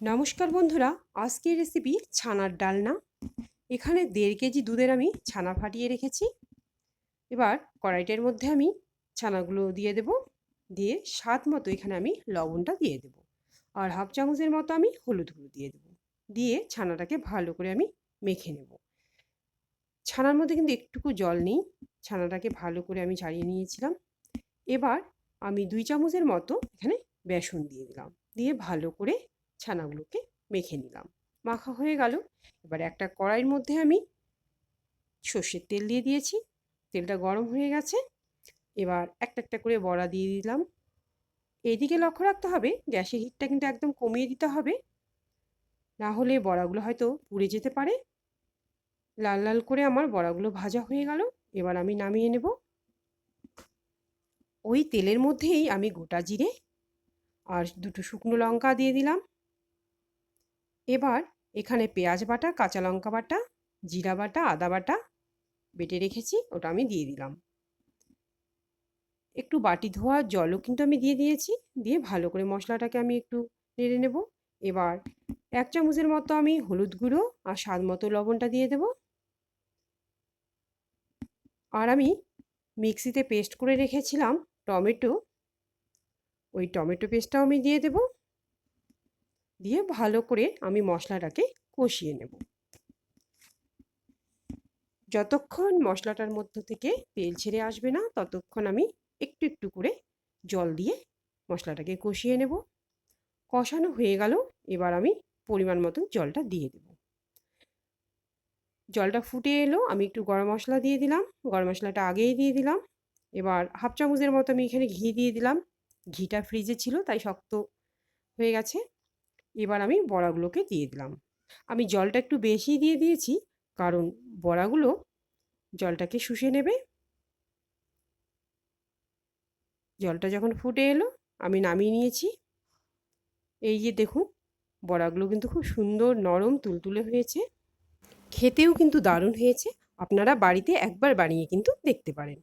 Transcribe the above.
নমস্কার বন্ধুরা, আজকের রেসিপি ছানার ডালনা। এখানে দেড় কেজি দুধের আমি ছানা ফাটিয়ে রেখেছি। এবার কড়াইটার মধ্যে আমি ছানাগুলো দিয়ে দেব। দিয়ে স্বাদ মতো এখানে আমি লবণটা দিয়ে দেব। আর হাফ চামচের মতো আমি হলুদ গুঁড়ো দিয়ে দেব। দিয়ে ছানাটাকে ভালো করে আমি মেখে নেব। ছানার মধ্যে কিন্তু একটুকু জল নেই। ছানাটাকে ভালো করে আমি ছাড়িয়ে নিয়েছিলাম। এবার আমি দুই চামচের মতো এখানে বেসন দিয়ে দিলাম। দিয়ে ভালো করে ছানাগুলোকে মেখে নিলাম। মাখা হয়ে গেল। এবার একটা কড়াইয়ের মধ্যে আমি সর্ষের তেল দিয়ে দিয়েছি। তেলটা গরম হয়ে গেছে। এবার একটা একটা করে বড়া দিয়ে দিলাম। এইদিকে লক্ষ্য রাখতে হবে, গ্যাসের হিটটা কিন্তু একদম কমিয়ে দিতে হবে। না হলে বড়াগুলো হয়তো পুড়ে যেতে পারে। লাল লাল করে আমার বড়াগুলো ভাজা হয়ে গেল। এবার আমি নামিয়ে নেব। ওই তেলের মধ্যেই আমি গোটা জিরে আর দুটো শুকনো লঙ্কা দিয়ে দিলাম। এবার এখানে পেঁয়াজ বাটা, কাঁচা লঙ্কা বাটা, জিরা বাটা, আদা বাটা বেটে রেখেছি, ওটা আমি দিয়ে দিলাম। একটু বাটি ধোয়া জলও কিন্তু আমি দিয়ে দিয়েছি, দিয়ে ভালো করে মশলাটাকে আমি একটু নেড়ে নেব। এবার এক চামচের মতো আমি হলুদ গুঁড়ো আর স্বাদ মতো লবণটা দিয়ে দেব। আর আমি মিক্সিতে পেস্ট করে রেখেছিলাম টমেটো, ওই টমেটো পেস্টটাও আমি দিয়ে দেবো। দিয়ে ভালো করে আমি মশলাটাকে কষিয়ে নেব। যতক্ষণ মশলাটার মধ্যে থেকে তেল ছেড়ে আসবে না, ততক্ষণ আমি একটু একটু করে জল দিয়ে মশলাটাকে কষিয়ে নেব। কষানো হয়ে গেল, এবার আমি পরিমাণ মতন জলটা দিয়ে দেব। জলটা ফুটে এলো, আমি একটু গরম মশলা দিয়ে দিলাম। গরম মশলাটা আগেই দিয়ে দিলাম। এবার হাফ চামচের মতো আমি এখানে ঘি দিয়ে দিলাম। ঘিটা ফ্রিজে ছিল, তাই শক্ত হয়ে গেছে। এবার আমি বড়াগুলোকে দিয়ে দিলাম। আমি জলটা একটু বেশি দিয়ে দিয়েছি, কারণ বড়াগুলো জলটাকে শুষে নেবে। জলটা যখন ফুটে এলো, আমি নামিয়ে নিয়েছি। এই যে দেখুন, বড়াগুলো কিন্তু খুব সুন্দর নরম তুলতুলে হয়েছে। খেতেও কিন্তু দারুণ হয়েছে। আপনারা বাড়িতে একবার বানিয়ে কিন্তু দেখতে পারেন।